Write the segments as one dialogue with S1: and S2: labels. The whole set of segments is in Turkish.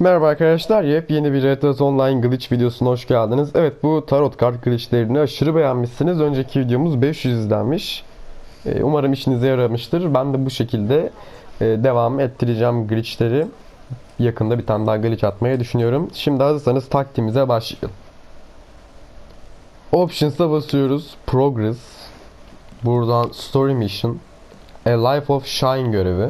S1: Merhaba arkadaşlar, yepyeni bir Retros Online Glitch videosuna hoş geldiniz. Evet bu tarot kart glitchlerini aşırı beğenmişsiniz. Önceki videomuz 500 izlenmiş. Ee, Umarım işinize yaramıştır. Ben de bu şekilde e, devam ettireceğim glitchleri. Yakında bir tane daha glitch atmayı düşünüyorum. Şimdi hazırsanız taktiğimize başlayalım. Options'a basıyoruz. Progress. Buradan Story Mission. A Life of Shine görevi.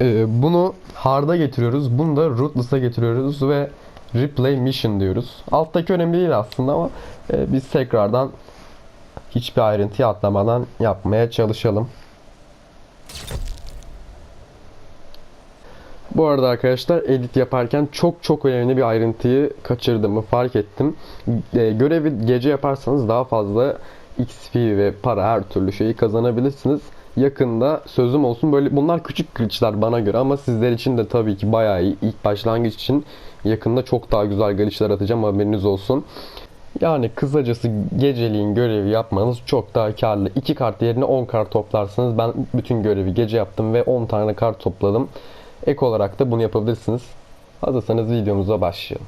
S1: Ee, bunu hard'a getiriyoruz. Bunu da rootless'a getiriyoruz ve replay mission diyoruz. Alttaki önemli değil aslında ama e, biz tekrardan hiçbir ayrıntıyı atlamadan yapmaya çalışalım. Bu arada arkadaşlar edit yaparken çok çok önemli bir ayrıntıyı kaçırdığımı fark ettim. E, görevi gece yaparsanız daha fazla XP ve para her türlü şeyi kazanabilirsiniz. Yakında sözüm olsun böyle bunlar küçük glitchler bana göre ama sizler için de tabii ki bayağı iyi. İlk başlangıç için yakında çok daha güzel glitchler atacağım haberiniz olsun. Yani kısacası geceliğin görevi yapmanız çok daha karlı. 2 kart yerine 10 kart toplarsanız ben bütün görevi gece yaptım ve 10 tane kart topladım. Ek olarak da bunu yapabilirsiniz. Hazırsanız videomuza başlayalım.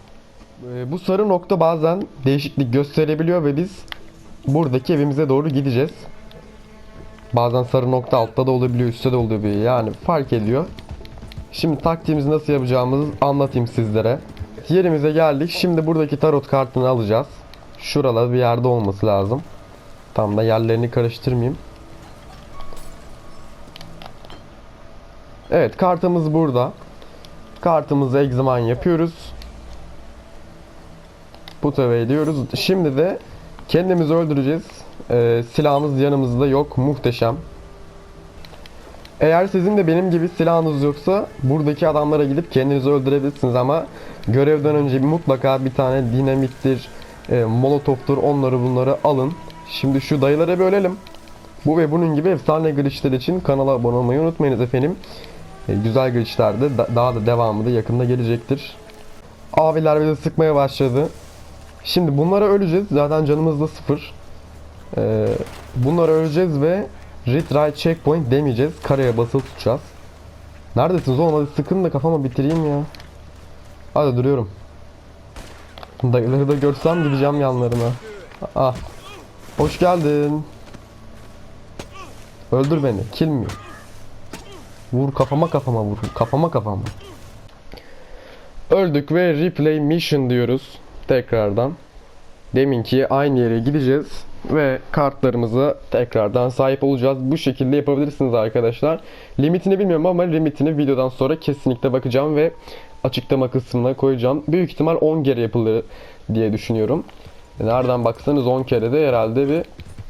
S1: Ee, Bu sarı nokta bazen değişiklik gösterebiliyor ve biz buradaki evimize doğru gideceğiz. Bazen sarı nokta altta da olabiliyor, üstte de olabiliyor. Yani fark ediyor. Şimdi taktiğimizi nasıl yapacağımızı anlatayım sizlere. Yerimize geldik. Şimdi buradaki tarot kartını alacağız. Şurada bir yerde olması lazım. Tam da yerlerini karıştırmayayım. Evet kartımız burada. Kartımızı egzaman yapıyoruz. Put away diyoruz. Şimdi de kendimizi öldüreceğiz. Ee, silahımız yanımızda yok. Muhteşem. Eğer sizin de benim gibi silahınız yoksa buradaki adamlara gidip kendinizi öldürebilirsiniz ama görevden önce mutlaka bir tane dinamittir, e, molotoftur onları bunları alın. Şimdi şu dayıları bölelim. Bu ve bunun gibi efsane glitchler için kanala abone olmayı unutmayınız efendim. E, güzel glitchler de da- daha da devamı da yakında gelecektir. Abiler bizi sıkmaya başladı. Şimdi bunlara öleceğiz. Zaten canımız da sıfır. Ee, bunları öleceğiz ve retry checkpoint demeyeceğiz. Kareye basılı tutacağız. Neredesiniz oğlum? Hadi sıkın da kafama bitireyim ya. Hadi duruyorum. Dayıları da görsem gideceğim yanlarına. Ah. Hoş geldin. Öldür beni. Kill me. Vur kafama kafama vur. Kafama kafama. Öldük ve replay mission diyoruz. Tekrardan. Deminki aynı yere gideceğiz ve kartlarımıza tekrardan sahip olacağız. Bu şekilde yapabilirsiniz arkadaşlar. Limitini bilmiyorum ama limitini videodan sonra kesinlikle bakacağım ve açıklama kısmına koyacağım. Büyük ihtimal 10 kere yapılır diye düşünüyorum. Nereden baksanız 10 kere de herhalde bir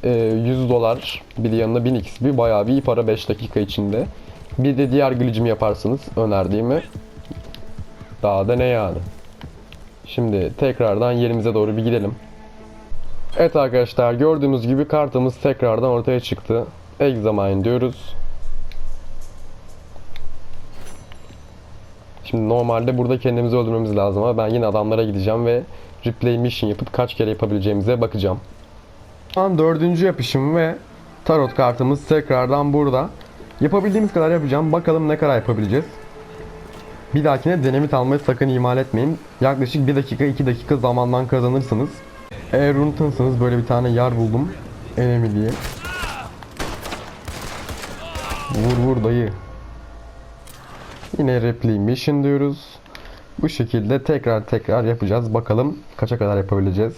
S1: e, 100 dolar bir yanına 1000 XP bayağı bir para 5 dakika içinde. Bir de diğer glitch'imi yaparsınız önerdiğimi. Daha da ne yani. Şimdi tekrardan yerimize doğru bir gidelim. Evet arkadaşlar gördüğünüz gibi kartımız tekrardan ortaya çıktı. Examine diyoruz. Şimdi normalde burada kendimizi öldürmemiz lazım ama ben yine adamlara gideceğim ve replay mission yapıp kaç kere yapabileceğimize bakacağım. Şu an dördüncü yapışım ve tarot kartımız tekrardan burada. Yapabildiğimiz kadar yapacağım. Bakalım ne kadar yapabileceğiz. Bir dahakine denemit almayı sakın ihmal etmeyin. Yaklaşık 1 dakika 2 dakika zamandan kazanırsınız. Eğer unutursanız böyle bir tane yer buldum. Enemy diye. Vur vur dayı. Yine replay mission diyoruz. Bu şekilde tekrar tekrar yapacağız. Bakalım kaça kadar yapabileceğiz.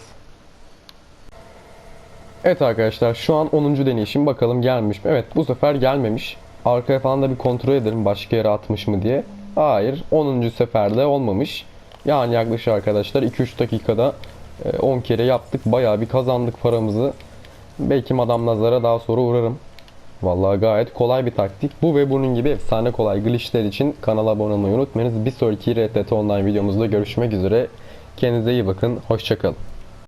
S1: Evet arkadaşlar şu an 10. deneyişim bakalım gelmiş mi? Evet bu sefer gelmemiş. Arkaya falan da bir kontrol edelim başka yere atmış mı diye. Hayır 10. seferde olmamış. Yani yaklaşık arkadaşlar 2-3 dakikada 10 kere yaptık. Bayağı bir kazandık paramızı. Belki Madame Nazar'a daha sonra uğrarım. Vallahi gayet kolay bir taktik. Bu ve bunun gibi efsane kolay glitchler için kanala abone olmayı unutmayınız. Bir sonraki RTT Online videomuzda görüşmek üzere. Kendinize iyi bakın. Hoşçakalın.